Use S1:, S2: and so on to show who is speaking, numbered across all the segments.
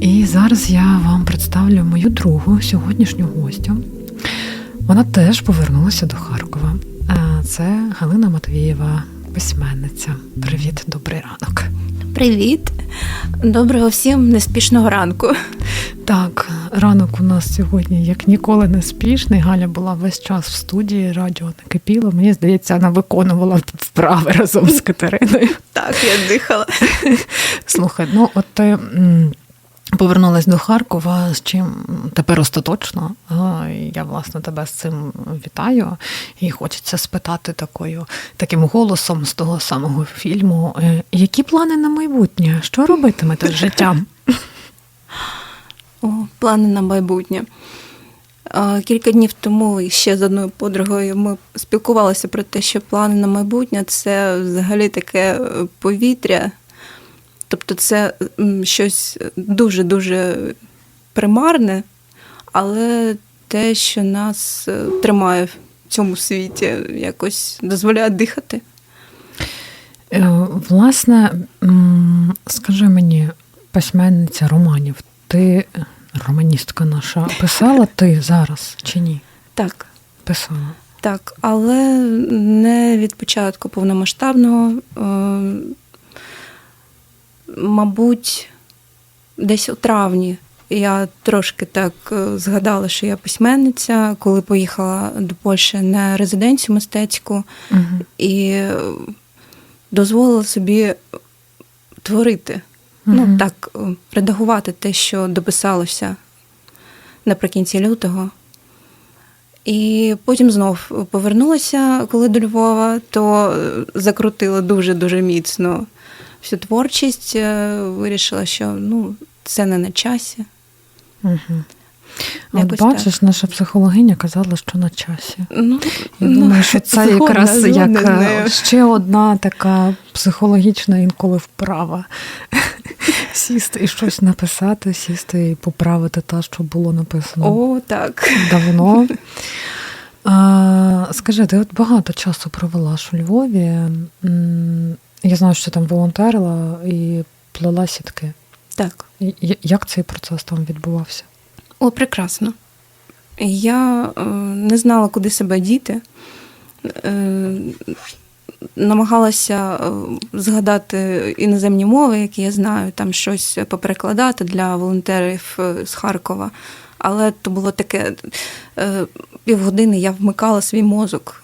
S1: і зараз я вам представлю мою другу сьогоднішню гостю. Вона теж повернулася до Харкова. Е, Це Галина Матвієва, письменниця. Привіт, добрий ранок.
S2: Привіт, доброго всім неспішного ранку.
S1: Так, ранок у нас сьогодні як ніколи не спішний. Галя була весь час в студії, радіо не кипіло. Мені здається, вона виконувала вправи разом з Катериною.
S2: Так, я дихала.
S1: Слухай, ну от ти повернулась до Харкова, з чим тепер остаточно. Я власне тебе з цим вітаю. І хочеться спитати такою, таким голосом з того самого фільму. е, Які плани на майбутнє? Що робитимете з життям?
S2: О, плани на майбутнє. Кілька днів тому ще з одною подругою ми спілкувалися про те, що плани на майбутнє це взагалі таке повітря. Тобто це щось дуже-дуже примарне, але те, що нас е, тримає в цьому світі, якось дозволяє дихати.
S1: Е, Власне, скажи мені, письменниця романів, ти романістка наша, писала ти зараз чи ні?
S2: Так.
S1: Писала.
S2: Так, але не від початку повномасштабного. Мабуть, десь у травні я трошки так е, згадала, що я письменниця, коли поїхала до Польщі на резиденцію мистецьку
S1: Угу.
S2: і дозволила собі творити.
S1: Мгм.
S2: Ну так, е, редагувати те, що дописалося наприкінці лютого. І потім знов повернулася, коли до Львова, то е, закрутила дуже-дуже міцно всю творчість. е, Вирішила, що ну, це не на часі.
S1: Угу. От бачиш, наша психологиня казала, що на часі.
S2: Ну,
S1: Я
S2: ну,
S1: думаю, що це якраз як ще одна така психологічна інколи вправа. Сісти і щось написати, сісти і поправити те, що було написано
S2: О, так.
S1: давно. А, скажи, ти от багато часу провела ж у Львові. Я знаю, що там волонтерила і плела сітки.
S2: Так.
S1: Як цей процес там відбувався?
S2: О, прекрасно. Я е, не знала, куди себе діти. Е, намагалася е, згадати іноземні мови, які я знаю, там щось поперекладати для волонтерів е, з Харкова. Але то було таке е, півгодини я вмикала свій мозок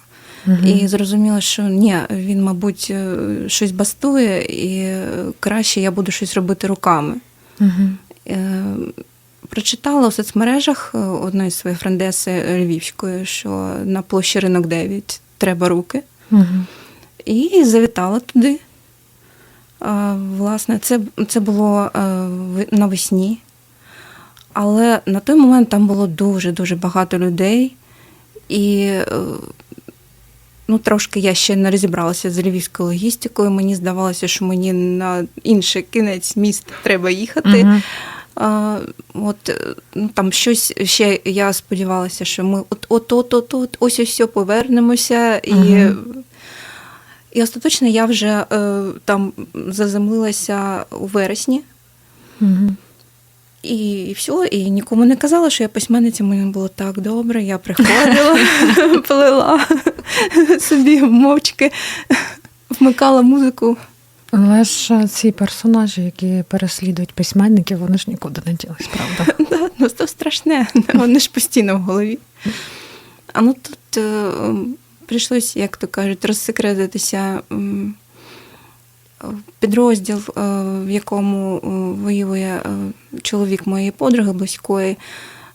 S2: І зрозуміла, що ні, він, мабуть, е, щось бастує, і краще я буду щось робити руками. Е, Прочитала у соцмережах е, одної своєї френдеси львівської, що на площі ринок 9 треба руки. І завітала туди. Власне, це, це було навесні. Але на той момент там було дуже-дуже багато людей. І ну, трошки я ще не розібралася з львівською логістикою. Мені здавалося, що мені на інший кінець міста треба їхати.
S1: Мгм.
S2: А, от е, ну, там щось ще я сподівалася, що ми от от от от, от ось ось все повернемося, і,
S1: Мгм.
S2: і остаточно я вже е, там заземлилася у вересні.
S1: Мгм.
S2: І, все, і нікому не казала, що я письменниця, мені було так добре. Я приходила, плела собі мовчки, вмикала музику.
S1: Але ж е, ці персонажі, які переслідують письменників, вони ж нікуди не ділись, правда?
S2: Да, ну то страшне, вони ж постійно в голові. А ну тут е, прийшлось, як то кажуть, розсекретитися підрозділ, е, в якому е, воює е, чоловік моєї подруги близької.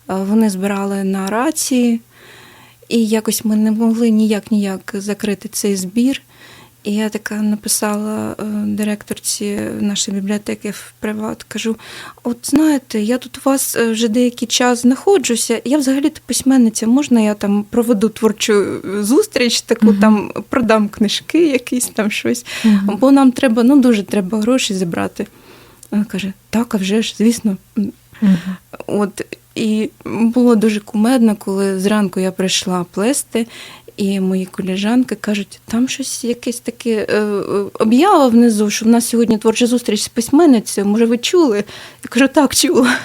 S2: Вони збирали на рації, і якось ми не могли ніяк ніяк закрити цей збір. І я така написала е, директорці нашої бібліотеки в приват, кажу: от знаєте, я тут у вас е, вже деякий час знаходжуся. Я взагалі-то письменниця, можна я там проведу творчу е, зустріч, таку
S1: Мгм.
S2: там продам книжки, якісь там щось.
S1: Мгм.
S2: Бо нам треба, ну дуже треба гроші зібрати. Вона каже: так, а вже ж, звісно.
S1: Мгм.
S2: От і було дуже кумедно, коли зранку я прийшла плести, І мої коліжанки кажуть, там щось якесь таке е, е, об'ява внизу, що в нас сьогодні творча зустріч з письменницею. Може, ви чули? Я кажу, так, чула.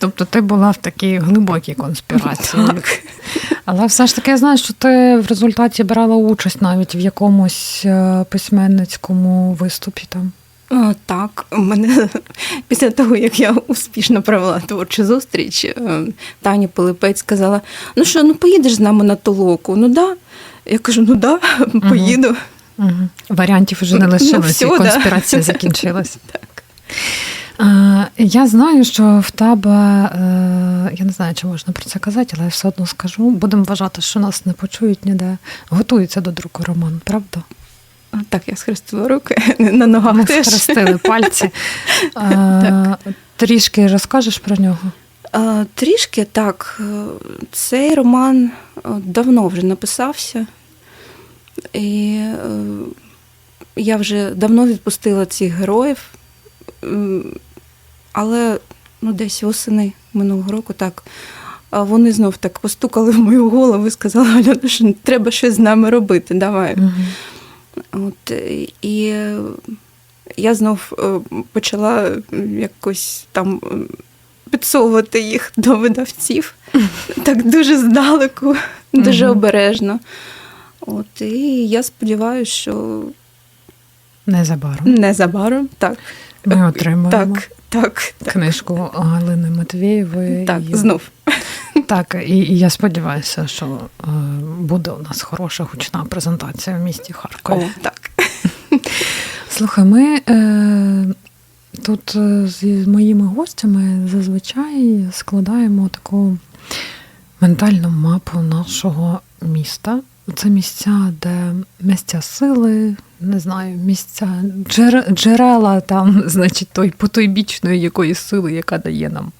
S1: Тобто ти була в такій глибокій конспірації.
S2: Так.
S1: Але все ж таки я знаю, що ти в результаті брала участь навіть в якомусь е, письменницькому виступі там.
S2: А, так, мене після того, як я успішно провела творчу зустріч, е, Таня Пилипець сказала: ну що, ну поїдеш з нами на толоку? Ну да. Я кажу, ну да, поїду.
S1: Угу. Варіантів вже не
S2: Ну,
S1: лишилося,
S2: всьо,
S1: і
S2: да.
S1: конспірація закінчилась.
S2: Так.
S1: Е, Я знаю, що в тебе, е, я не знаю, чи можна про це казати, але я все одно скажу. Будемо вважати, що нас не почують ніде. Готується до друку роман, правда?
S2: Так, я схрестила руки на ногах
S1: Ми
S2: теж.
S1: схрестили пальці. Трішки розкажеш про нього.
S2: Трішки так. Цей роман е, давно вже написався, і е, я вже давно відпустила цих героїв, але ну, десь восени минулого року так. а Вони знов так постукали в мою голову і сказали, що треба щось з нами робити. Давай.
S1: Мгм.
S2: От, і я знов е, почала якось там е, підсовувати їх до видавців. Так дуже здалеку, дуже обережно. От, і я сподіваюся, що
S1: Незабаром.
S2: незабаром так.
S1: Ми отримаємо
S2: Так, так, так,
S1: книжку Галини Матвієвої.
S2: так, знов.
S1: Так, і, і я сподіваюся, що е, буде у нас хороша гучна презентація в місті
S2: О,
S1: Харкові.
S2: так.
S1: Слухай, ми е, тут е, з моїми гостями зазвичай складаємо таку ментальну мапу нашого міста. Це місця, де місця сили, не знаю, місця джер- джерела там, значить, той потойбічної якоїсь сили, яка дає нам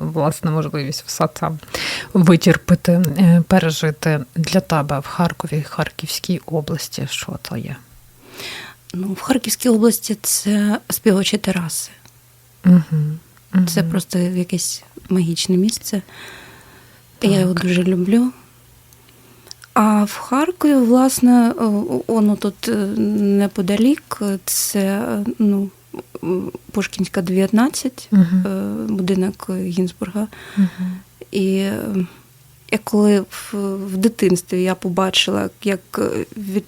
S1: власне можливість все це витерпити, е, пережити для тебе в Харкові, Харківській області. Що це є?
S2: Ну, в Харківській області це співочі тераси.
S1: Угу.
S2: Це просто якесь магічне місце. Я його дуже люблю. А в Харкові, власне, воно тут е, неподалік, це е, ну, Пушкінська 19,
S1: Угу.
S2: е, будинок Гінзбурга.
S1: Угу.
S2: І я коли в, в дитинстві я побачила, як е, від,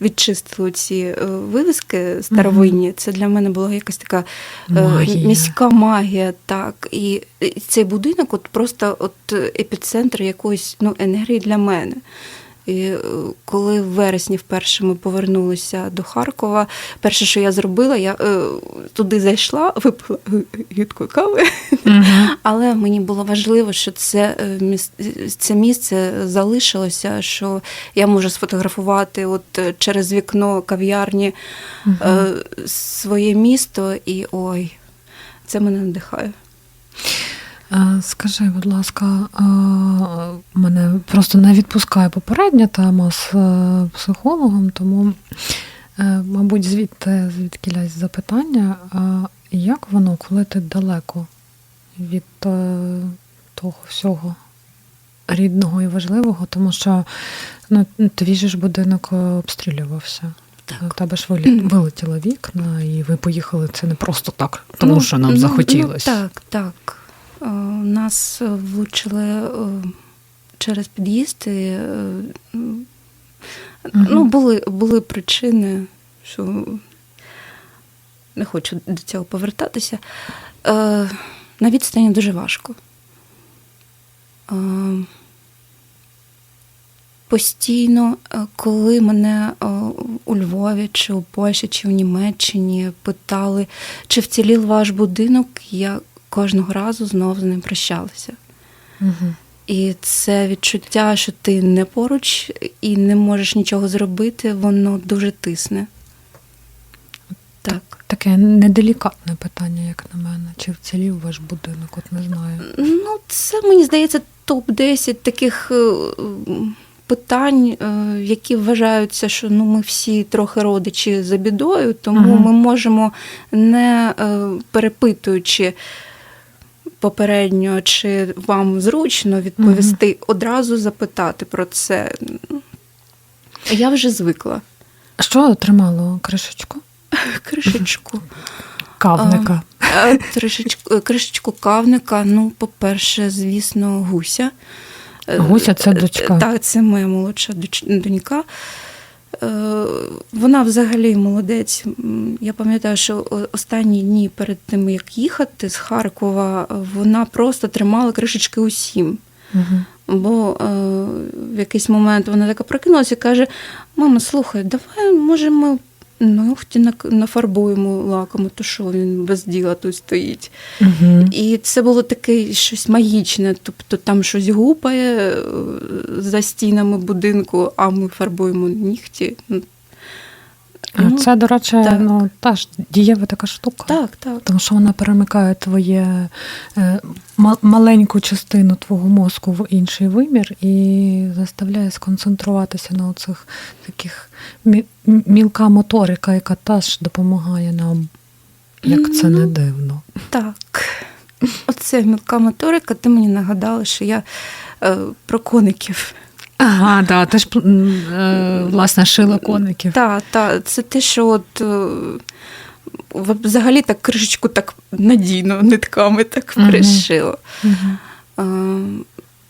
S2: відчистили ці е, вивіски старовинні, це для мене була якась така
S1: Магія.
S2: міська магія. Так. І і цей будинок от просто от епіцентр якоїсь ну, енергії для мене. І е, коли в вересні вперше ми повернулися до Харкова, перше, що я зробила, я е, туди зайшла, випила гідкої кави.
S1: Угу.
S2: Але мені було важливо, що це, е, це місце залишилося, що я можу сфотографувати от е, через вікно кав'ярні е, своє місто, і ой, це мене надихає.
S1: Е, Скажи, будь ласка, е, мене просто не відпускає попередня тема з е, психологом, тому, мабуть, звідти звідки запитання, як воно, коли ти далеко від того всього рідного і важливого, тому що ну, твій же ж будинок обстрілювався. У тебе ж вилетіло вікна, і ви поїхали це не просто так, тому
S2: Ну,
S1: що нам
S2: ну,
S1: захотілося.
S2: Ну, так, так. Е, Нас влучили е, через під'їзд. І, е, ну, були, були причини, що не хочу до цього повертатися. На відстані дуже важко. Постійно, коли мене у Львові, чи у Польщі, чи в Німеччині питали, чи вцілів ваш будинок, я кожного разу знову з ним прощалася.
S1: Угу.
S2: І це відчуття, що ти не поруч і не можеш нічого зробити, воно дуже тисне. Так.
S1: Таке неделікатне питання, як на мене. Чи вцілів ваш будинок? От не знаю.
S2: Ну, це мені здається топ-10 таких е, питань, е, які вважаються, що ну ми всі трохи родичі за бідою, тому
S1: Мгм.
S2: ми можемо, не е, перепитуючи, попередньо, чи вам зручно відповісти, одразу запитати про це. Я вже звикла.
S1: Що тримало кришечку?
S2: Кришечку.
S1: Кавника.
S2: Е, Кришечку, кришечку кавника. Ну, по-перше, звісно, гуся. Е,
S1: Гуся це дочка.
S2: Так, це моя молодша донька. Е, Вона взагалі молодець. Я пам'ятаю, що останні дні перед тим, як їхати з Харкова, вона просто тримала кришечки усім.
S1: Угу.
S2: Бо е, в якийсь момент вона така прокинулася і каже: Мама, слухай, давай, може, ми ногті нак- нафарбуємо лаком, то що він без діла тут стоїть.
S1: Угу.
S2: І це було таке щось магічне. Тобто там щось гупає е, за стінами будинку, а ми фарбуємо нігті. Ну,
S1: А
S2: ну,
S1: Це, до речі,
S2: так.
S1: ну, та ж дієва така штука.
S2: Так, так.
S1: Тому що вона перемикає твоє е, маленьку частину твого мозку в інший вимір і заставляє сконцентруватися на оцих таких мі- мілка моторика, яка теж допомагає нам, як це не
S2: Ну,
S1: дивно.
S2: Так. Оце мілка моторика, ти мені нагадала, що я е, про коників.
S1: Ага, да, ти ж м, е, власне шила коників.
S2: Так, так, це те, що от е, взагалі так кришечку так надійно нитками так
S1: Мгм.
S2: пришила.
S1: Мгм.
S2: Е,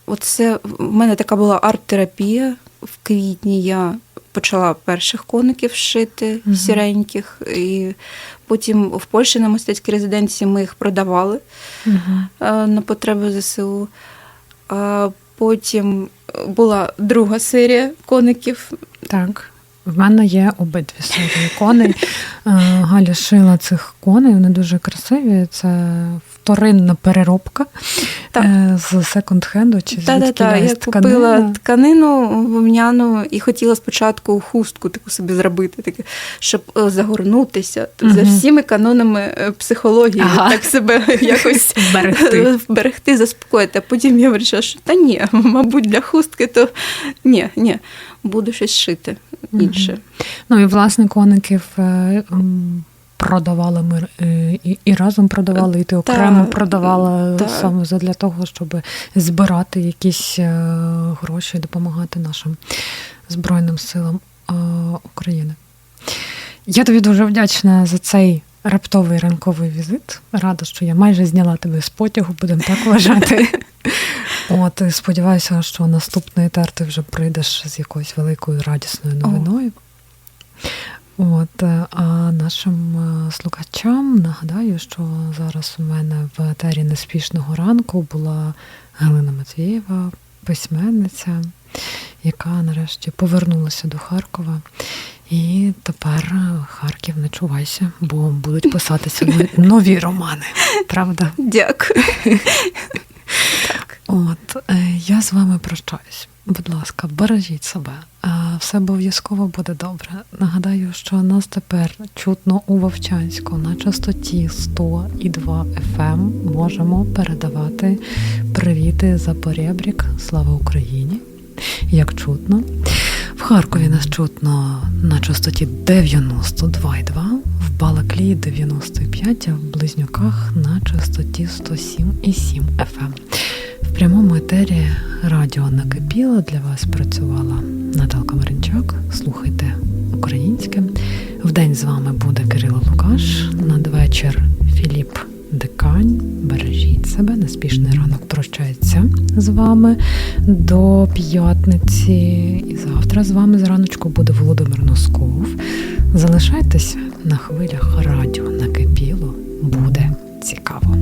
S2: Оце в мене така була арт-терапія. В квітні я почала перших коників шити
S1: Мгм.
S2: сіреньких, і потім в Польщі на мистецькій резиденції ми їх продавали
S1: Мгм.
S2: е, на потреби ЗСУ. Потім була друга серія коників.
S1: Так. В мене є обидві серії коней. Е, Галя шила цих коней, вони дуже красиві. Це вторинна переробка
S2: Так.
S1: е, з секонд-хенду чи
S2: Та, та,
S1: звідки
S2: та, я
S1: лясь
S2: купила тканину вовняну і хотіла спочатку хустку таку собі зробити, таке, щоб е, загорнутися
S1: Мгм.
S2: за всіми канонами психології,
S1: Ага.
S2: так себе якось
S1: Берегти.
S2: вберегти, заспокоїти. А потім я вирішила, що та ні, мабуть, для хустки, то ні, ні, буду щось шити інше.
S1: Ну і власне коників е, продавали ми е, і, і разом продавали, і ти окремо
S2: Та,
S1: продавала
S2: та.
S1: саме для того, щоб збирати якісь е, гроші і допомагати нашим Збройним силам е, України. Я тобі дуже вдячна за цей раптовий ранковий візит. Рада, що я майже зняла тебе з потягу, будемо так вважати. От, і сподіваюся, що наступний етер ти вже прийдеш з якоюсь великою радісною новиною. От, е, а нашим е, слухачам нагадаю, що зараз у мене в етері неспішного ранку була Галина Матвієва, письменниця, яка нарешті повернулася до Харкова. І тепер Харків не чувайся, бо будуть писатися нові романи. Правда?
S2: Дякую.
S1: От е, я з вами прощаюсь. Будь ласка, бережіть себе. Е, Все обов'язково буде добре. Нагадаю, що нас тепер чутно у Вовчанську на частоті 100,2 FM можемо передавати привіти за поребрік. Слава Україні! Як чутно. В Харкові нас чутно на частоті 92,2, в Балаклії 95, а в Близнюках на частоті 107,7 FM. Прямому етері радіо накипіло для вас працювала Наталка Маринчак. Слухайте українське. Вдень з вами буде Кирило Лукаш. Надвечір Філіп Декань. Бережіть себе. Неспішний ранок прощається з вами до п'ятниці. І завтра з вами зраночку буде Володимир Носков. Залишайтеся на хвилях радіо накипіло. Буде цікаво.